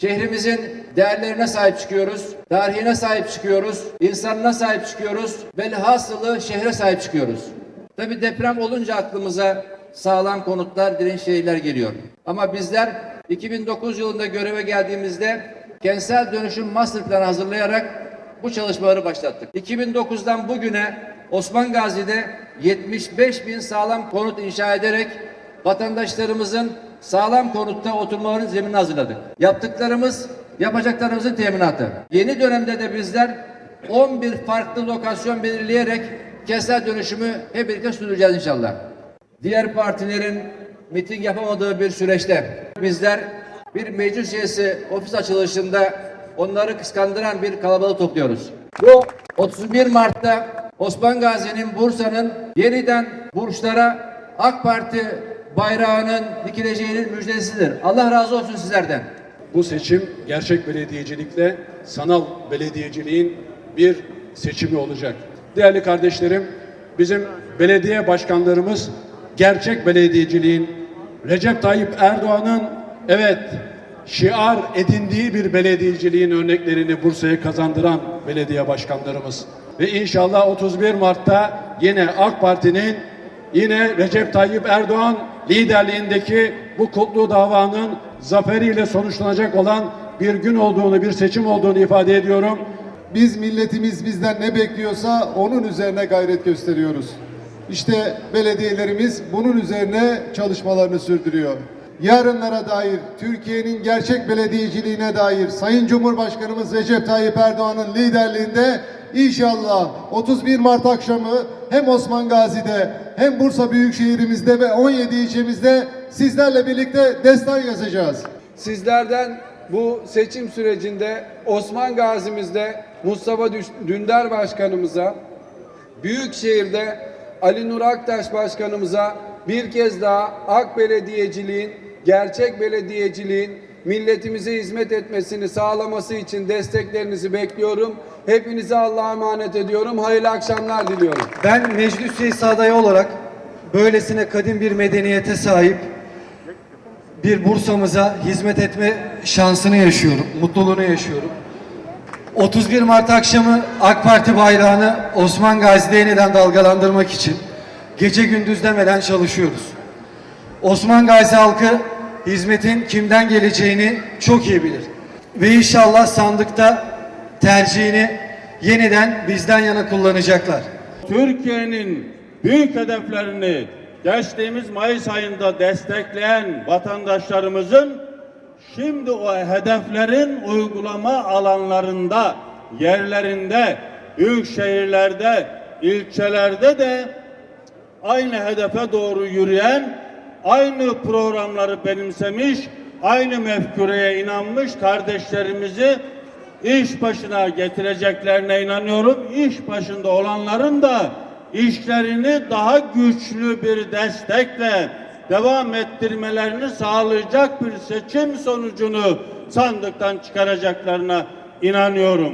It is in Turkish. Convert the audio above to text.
Şehrimizin değerlerine sahip çıkıyoruz, tarihine sahip çıkıyoruz, insanına sahip çıkıyoruz, velhasılı şehre sahip çıkıyoruz. Tabi deprem olunca aklımıza sağlam konutlar, direnç şehirler geliyor. Ama bizler 2009 yılında göreve geldiğimizde kentsel dönüşüm master planı hazırlayarak bu çalışmaları başlattık. 2009'dan bugüne Osman Gazi'de 75 bin sağlam konut inşa ederek vatandaşlarımızın sağlam konutta oturmalarının zeminini hazırladık. Yaptıklarımız yapacaklarımızın teminatı. Yeni dönemde de bizler 11 farklı lokasyon belirleyerek kentsel dönüşümü hep birlikte sürdüreceğiz inşallah. Diğer partilerin miting yapamadığı bir süreçte bizler bir meclis üyesi ofis açılışında onları kıskandıran bir kalabalık topluyoruz. Bu 31 Mart'ta Osman Gazi'nin Bursa'nın yeniden burçlara AK Parti bayrağının dikileceğinin müjdesidir. Allah razı olsun sizlerden. Bu seçim gerçek belediyecilikle sanal belediyeciliğin bir seçimi olacak. Değerli kardeşlerim, bizim belediye başkanlarımız gerçek belediyeciliğin Recep Tayyip Erdoğan'ın evet şiar edindiği bir belediyeciliğin örneklerini Bursa'ya kazandıran belediye başkanlarımız. Ve inşallah 31 Mart'ta yine AK Parti'nin yine Recep Tayyip Erdoğan liderliğindeki bu kutlu davanın zaferiyle sonuçlanacak olan bir gün olduğunu, bir seçim olduğunu ifade ediyorum. Biz milletimiz bizden ne bekliyorsa onun üzerine gayret gösteriyoruz. İşte belediyelerimiz bunun üzerine çalışmalarını sürdürüyor. Yarınlara dair, Türkiye'nin gerçek belediyeciliğine dair Sayın Cumhurbaşkanımız Recep Tayyip Erdoğan'ın liderliğinde inşallah 31 Mart akşamı hem Osman Gazi'de hem Bursa Büyükşehirimizde ve 17 ilçemizde sizlerle birlikte destan yazacağız. Sizlerden bu seçim sürecinde Osman Gazi'mizde Mustafa Dündar Başkanımıza, Büyükşehir'de Ali Nur Aktaş Başkanımıza bir kez daha AK Belediyeciliğin, gerçek belediyeciliğin milletimize hizmet etmesini sağlaması için desteklerinizi bekliyorum. Hepinize Allah'a emanet ediyorum. Hayırlı akşamlar diliyorum. Ben meclis üyesi adayı olarak böylesine kadim bir medeniyete sahip bir Bursa'mıza hizmet etme şansını yaşıyorum, mutluluğunu yaşıyorum. 31 Mart akşamı AK Parti bayrağını Osman Gazi'de yeniden dalgalandırmak için gece gündüz demeden çalışıyoruz. Osman Gazi halkı hizmetin kimden geleceğini çok iyi bilir. Ve inşallah sandıkta tercihini yeniden bizden yana kullanacaklar. Türkiye'nin büyük hedeflerini geçtiğimiz Mayıs ayında destekleyen vatandaşlarımızın şimdi o hedeflerin uygulama alanlarında, yerlerinde, büyük şehirlerde, ilçelerde de aynı hedefe doğru yürüyen, aynı programları benimsemiş, aynı mefkureye inanmış kardeşlerimizi iş başına getireceklerine inanıyorum. İş başında olanların da işlerini daha güçlü bir destekle devam ettirmelerini sağlayacak bir seçim sonucunu sandıktan çıkaracaklarına inanıyorum.